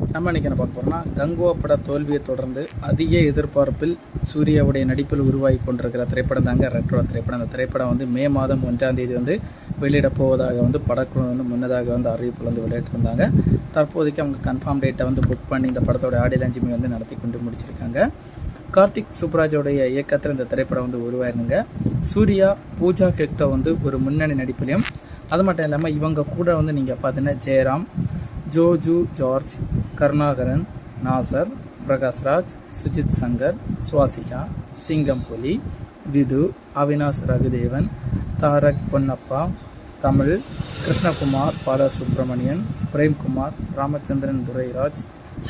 நம்ம இன்னைக்கு என்ன பார்க்க போகிறோம்னா கங்குவா பட தோல்வியை தொடர்ந்து அதிக எதிர்பார்ப்பில் சூர்யாவுடைய நடிப்பில் உருவாகி கொண்டிருக்கிற திரைப்படம் தாங்க ரெட்ரோ திரைப்படம். அந்த திரைப்படம் வந்து மே மாதம் ஒன்றாம் தேதி வந்து வெளியிடப் போவதாக வந்து படக்குழு வந்து முன்னதாக வந்து அறிவிப்பில் வந்து வெளியிட்டிருந்தாங்க. தற்போதைக்கு அவங்க கன்ஃபார்ம் டேட்டை வந்து புக் பண்ணி இந்த படத்தோட ஆடியோ லஞ்சுமே வந்து நடத்தி கொண்டு முடிச்சிருக்காங்க. கார்த்திக் சுப்ராஜோடைய இயக்கத்தில் இந்த திரைப்படம் வந்து உருவாயிருந்துங்க. சூர்யா பூஜா ஹெக்டோ வந்து ஒரு முன்னணி நடிப்புலையும் அது மட்டும் இல்லாமல் இவங்க கூட வந்து நீங்கள் பார்த்தீங்கன்னா Jayaram Joju George Karunakaran Nassar Prakashraj Sujith Shankar Swasika Singampuli Vidhu Avinash Raghudevan Tarak Ponnappa Tamil Krishnakumar Balasubramanian Premkumar Ramachandran Durairaj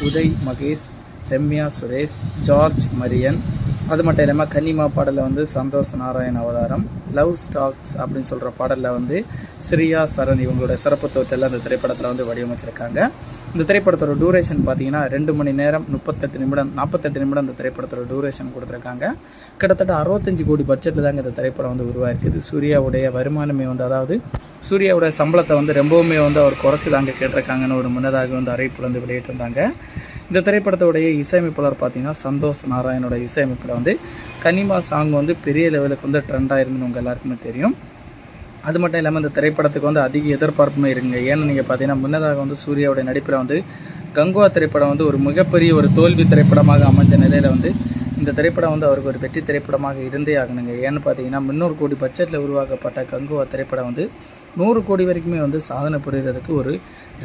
Uday Mahesh Ramya Suresh George Marian அது மட்டும் இல்லாமல் கன்னிமா பாடலில் வந்து சந்தோஷ் நாராயண் அவதாரம் லவ் ஸ்டாக்ஸ் அப்படின்னு சொல்கிற பாடலில் வந்து ஸ்ரீயா சரண் இவங்களோட சிறப்பு தோற்றத்தில் அந்த திரைப்படத்தில் வந்து வடிவமைச்சிருக்காங்க. இந்த திரைப்படத்தோட டூரேஷன் பார்த்தீங்கன்னா ரெண்டு மணி நேரம் முப்பத்தெட்டு நிமிடம் நாற்பத்தெட்டு நிமிடம் அந்த திரைப்படத்தோட டூரேஷன் கொடுத்துருக்காங்க. கிட்டத்தட்ட அறுபத்தஞ்சு கோடி பட்ஜெட்டில் தாங்க இந்த திரைப்படம் வந்து உருவாயிருக்குது. சூர்யாவுடைய வருமானமே வந்து அதாவது சூர்யாவுடைய சம்பளத்தை வந்து ரொம்பவுமே வந்து அவர் குறைச்சி தாங்க கேட்டிருக்காங்கன்னு ஒரு முன்னதாக வந்து அறிவிப்பு வந்து வெளியிட்டிருந்தாங்க. இந்த திரைப்படத்தோடைய இசையமைப்பாளர் பார்த்தீங்கன்னா சந்தோஷ் நாராயணோட இசையமைப்பில் வந்து கனிமா சாங் வந்து பெரிய லெவலுக்கு வந்து ட்ரெண்டாக இருந்து உங்கள் எல்லாருக்குமே தெரியும். அது மட்டும் இல்லாமல் இந்த திரைப்படத்துக்கு வந்து அதிக எதிர்பார்ப்புமே இருங்க ஏன்னு நீங்கள் பார்த்தீங்கன்னா முன்னதாக வந்து சூர்யாவுடைய நடிப்பில் வந்து கங்குவா திரைப்படம் வந்து ஒரு மிகப்பெரிய ஒரு தோல்வி திரைப்படமாக அமைஞ்ச நிலையில் வந்து இந்த திரைப்படம் வந்து அவருக்கு ஒரு வெற்றி திரைப்படமாக இருந்தே ஆகணுங்க. ஏன்னு பார்த்தீங்கன்னா முந்நூறு கோடி பட்ஜெட்டில் உருவாக்கப்பட்ட கங்குவா திரைப்படம் வந்து நூறு கோடி வரைக்குமே வந்து சாதனை புரிகிறதுக்கு ஒரு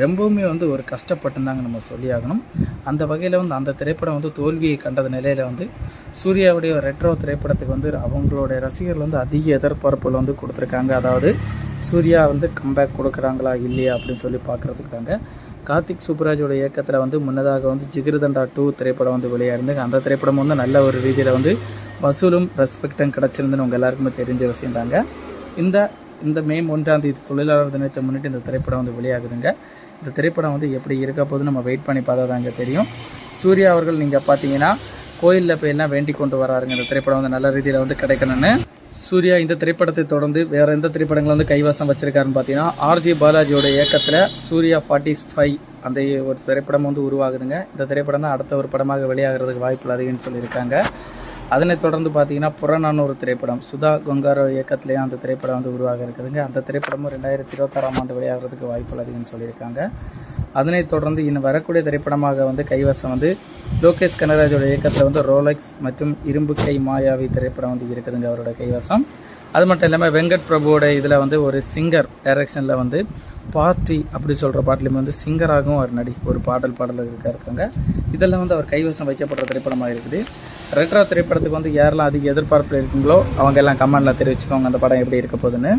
ரொம்பவுமே வந்து ஒரு கஷ்டப்பட்டுந்தாங்க நம்ம சொல்லி ஆகணும் அந்த வகையில் வந்து அந்த திரைப்படம் வந்து தோல்வியை கண்டது நிலையில் வந்து சூர்யாவுடைய ரெட்ரோ திரைப்படத்துக்கு வந்து அவங்களுடைய ரசிகர்கள் வந்து அதிக எதிர்பார்ப்புகள் வந்து கொடுத்துருக்காங்க. அதாவது சூர்யா வந்து கம்பேக் கொடுக்குறாங்களா இல்லையா அப்படின்னு சொல்லி பார்க்குறதுக்காங்க கார்த்திக் சுப்ராஜோட இயக்கத்தில் வந்து முன்னதாக வந்து ஜிகிருதண்டா டூ திரைப்படம் வந்து வெளியாயிருந்து அந்த திரைப்படம் வந்து நல்ல ஒரு ரீதியில் வந்து வசூலும் ரெஸ்பெக்டும் கிடச்சிருந்துன்னு உங்கள் எல்லாருக்குமே தெரிஞ்ச விஷயம் தாங்க. இந்த இந்த மே ஒன்றாம் தேதி தொழிலாளர் தினத்தை முன்னிட்டு இந்த திரைப்படம் வந்து வெளியாகுதுங்க. இந்த திரைப்படம் வந்து எப்படி இருக்க போது நம்ம வெயிட் பண்ணி பார்த்தா தாங்க தெரியும். சூர்யா அவர்கள் நீங்கள் பார்த்தீங்கன்னா கோயிலில் போய் எல்லாம் வேண்டி கொண்டு வராருங்க. இந்த திரைப்படம் வந்து நல்ல ரீதியில் வந்து கிடைக்கணும்னு. சூர்யா இந்த திரைப்படத்தை தொடர்ந்து வேற எந்த திரைப்படங்களை வந்து கைவசம் வச்சிருக்காருன்னு பார்த்தீங்கன்னா ஆர்ஜி பாலாஜியோட இயக்கத்தில் சூர்யா ஃபார்ட்டி ஃபைவ் அந்த ஒரு திரைப்படம் வந்து உருவாகுதுங்க. இந்த திரைப்படம் தான் அடுத்த ஒரு படமாக வெளியாகிறதுக்கு வாய்ப்புகள் அதிகம்னு சொல்லியிருக்காங்க. அதனைத் தொடர்ந்து பார்த்தீங்கன்னா புறநானூறு திரைப்படம் சுதா கொங்காரோ இயக்கத்திலேயே அந்த திரைப்படம் வந்து உருவாக இருக்குதுங்க. அந்த திரைப்படமும் ரெண்டாயிரத்தி இருபத்தாறாம் ஆண்டு வெளியாகிறதுக்கு வாய்ப்புகள் அதிகம்னு சொல்லியிருக்காங்க. அதனைத் தொடர்ந்து இன்னும் வரக்கூடிய திரைப்படமாக வந்து கைவசம் வந்து லோகேஷ் கனராஜோட இயக்கத்தில் வந்து ரோலெக்ஸ் மற்றும் இரும்பு கை மாயாவி திரைப்படம் வந்து இருக்குதுங்க அவரோட கைவசம். அது மட்டும் இல்லாமல் வெங்கட் பிரபுவோட இதில் வந்து ஒரு சிங்கர் டைரக்ஷனில் வந்து பார்ட்டி அப்படி சொல்கிற பாட்டிலுமே வந்து சிங்கராகவும் அவர் நடி ஒரு பாடல் பாடல் இருக்க இருக்காங்க. இதெல்லாம் வந்து அவர் கைவசம் வைக்கப்படுற திரைப்படமாக இருக்குது. ரெட்ரா திரைப்படத்துக்கு வந்து யாரெல்லாம் அதிக எதிர்பார்ப்பில் இருக்குங்களோ அவங்க எல்லாம் கமெண்டில் தெரிவிச்சுக்கோங்க. அந்த படம் எப்படி இருக்க போகுதுன்னு.